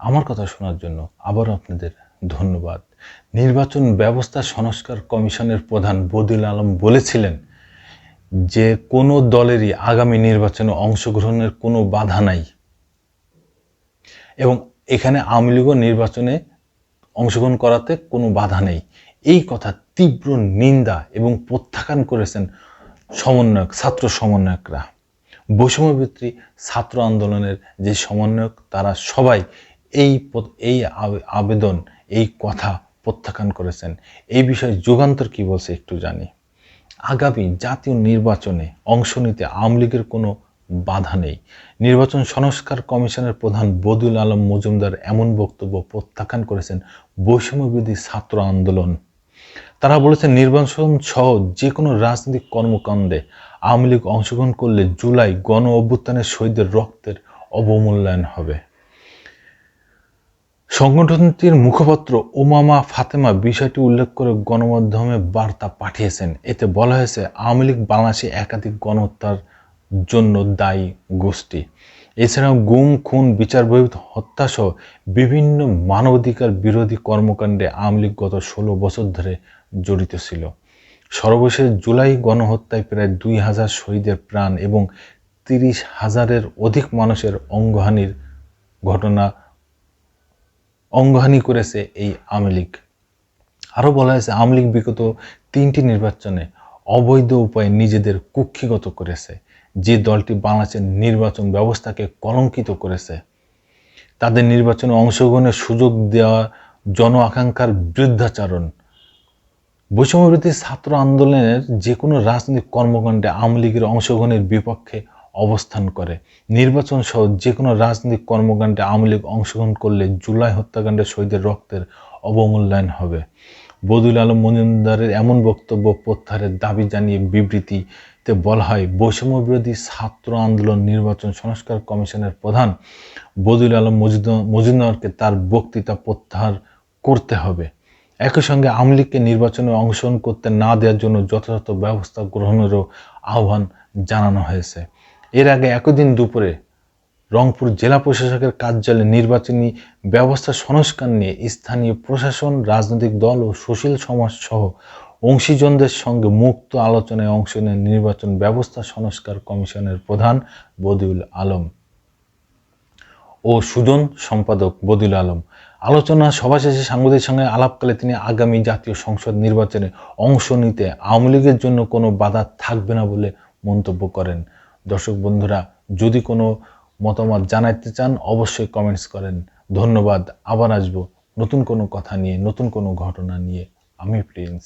আমার কথা শোনার জন্য আবার আপনাদের ধন্যবাদ। নির্বাচন ব্যবস্থা সংস্কার কমিশনের প্রধান বদিল আলম বলেছিলেন যে কোনো দলেরই আগামী নির্বাচনে অংশগ্রহণের কোনো বাধা নাই। এবং এখানে আওয়ামী লীগও নির্বাচনে অংশগ্রহণ করাতে কোনো বাধা নেই। এই কথা তীব্র নিন্দা এবং প্রত্যাখ্যান করেছেন সমন্বয়ক, ছাত্র সমন্বয়করা। বৈষম্যবৃত্তি ছাত্র আন্দোলনের যে সমন্বয়ক, তারা সবাই এই এই আবে- আবেদন, এই কথা প্রত্যাখ্যান করেছেন। এই বিষয়ে যুগান্তর কি বলছে একটু জানি। আগামী জাতীয় নির্বাচনে অংশ নিতে আওয়ামী লীগের কোনো বাধা নেই। নির্বাচন সংস্কার কমিশনের প্রধান বদুল আলম মজুমদার এমন বক্তব্য প্রত্যাখ্যান করেছেন বৈষম্যবিধি ছাত্র আন্দোলন। তারা বলেছেন, নির্বাচন সহ যে কোনো রাজনৈতিক কর্মকাণ্ডে আওয়ামী লীগ অংশগ্রহণ করলে জুলাই গণ অভ্যুত্থানের শহীদের রক্তের অবমূল্যায়ন হবে। সংগঠনটির মুখপাত্র ওমামা ফাতেমা বিষয়টি উল্লেখ করে গণমাধ্যমে বার্তা পাঠিয়েছেন। এতে বলা হয়েছে, আওয়ামী লীগ বাংলাদেশে একাধিক গণহত্যার জন্য দায়ী গোষ্ঠী। এছাড়াও গুম, খুন, বিচার বহির্ভূত হত্যাসহ বিভিন্ন মানবাধিকার বিরোধী কর্মকাণ্ডে আওয়ামী লীগ গত ষোলো বছর ধরে জড়িত ছিল। সর্বশেষ জুলাই গণহত্যায় প্রায় দুই হাজার শহীদের প্রাণ এবং তিরিশ হাজারের অধিক মানুষের অঙ্গহানির ঘটনা অঙ্গহানি করেছে এই আওয়ামী লীগ। আরও বলা হয়েছে, আওয়ামী লীগ বিগত তিনটি নির্বাচনে অবৈধ উপায়ে নিজেদের কুক্ষিগত করেছে। যে দলটি বাংলাদেশের নির্বাচন ব্যবস্থাকে কলঙ্কিত করেছে, তাদের নির্বাচনে অংশগ্রহণের সুযোগ দেওয়া জন আকাঙ্ক্ষার বৃদ্ধাচারণ। বৈষম্যবৃত্তি ছাত্র আন্দোলনের যে কোনো রাজনৈতিক কর্মকাণ্ডে আওয়ামী লীগের অংশগ্রহণের বিপক্ষে অবস্থান করে। নির্বাচন সহ যে কোনো রাজনৈতিক কর্মকাণ্ডে আওয়ামী লীগ অংশগ্রহণ করলে জুলাই হত্যাকাণ্ডে শহীদের রক্তের অবমূল্যায়ন হবে। বদুল আলম মজুমদারের এমন বক্তব্য প্রত্যাহারের দাবি জানিয়ে বিবৃতিতে বলা হয় বৈষম্য বিরোধী ছাত্র আন্দোলন নির্বাচন সংস্কার কমিশনের প্রধান বদুল আলম মজুমদারকে তার বক্তৃতা প্রত্যাহার করতে হবে। একই সঙ্গে আওয়ামী লীগকে নির্বাচনে অংশগ্রহণ করতে না দেওয়ার জন্য যথাযথ ব্যবস্থা গ্রহণেরও আহ্বান জানানো হয়েছে। এর আগে একদিন দুপুরে রংপুর জেলা প্রশাসকের কার্যালয়ে নির্বাচনী ব্যবস্থা সংস্কার নিয়ে স্থানীয় প্রশাসন, রাজনৈতিক দল ও সুশীল সমাজ সহ অংশীজনদের সঙ্গে মুক্ত আলোচনায় অংশ নেন নির্বাচন ব্যবস্থা সংস্কার কমিশনের প্রধান বদিউল আলম ও সুজন সম্পাদক বদিল আলম। আলোচনা সভা শেষে সাংবাদিক সঙ্গে আলাপকালে তিনি আগামী জাতীয় সংসদ নির্বাচনে অংশ নিতে আওয়ামী লীগের জন্য কোনো বাধা থাকবে না বলে মন্তব্য করেন। দর্শক বন্ধুরা, যদি কোনো মতামত জানাইতে চান, অবশ্যই কমেন্টস করেন। ধন্যবাদ, আবার আসব নতুন কোনো কথা নিয়ে, নতুন কোনো ঘটনা নিয়ে। আমি প্রিন্স।